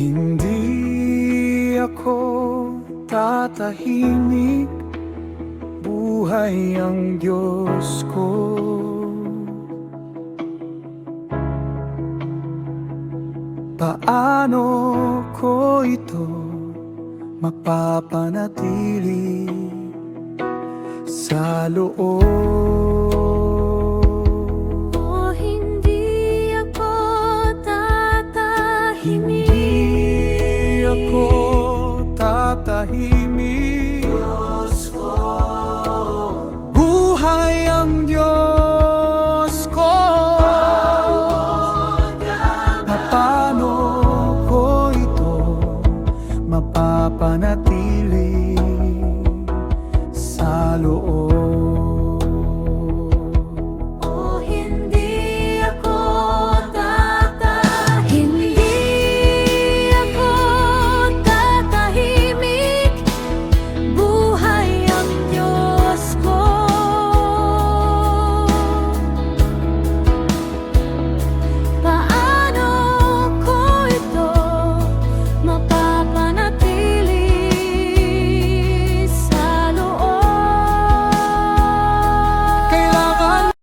Hindi ako tatahimik. Buhay ang Diyos ko. Paano ko ito mapapanatili sa loob? O hindi ako tatahimik Hindi ako tatahimik mapapanatili sa loob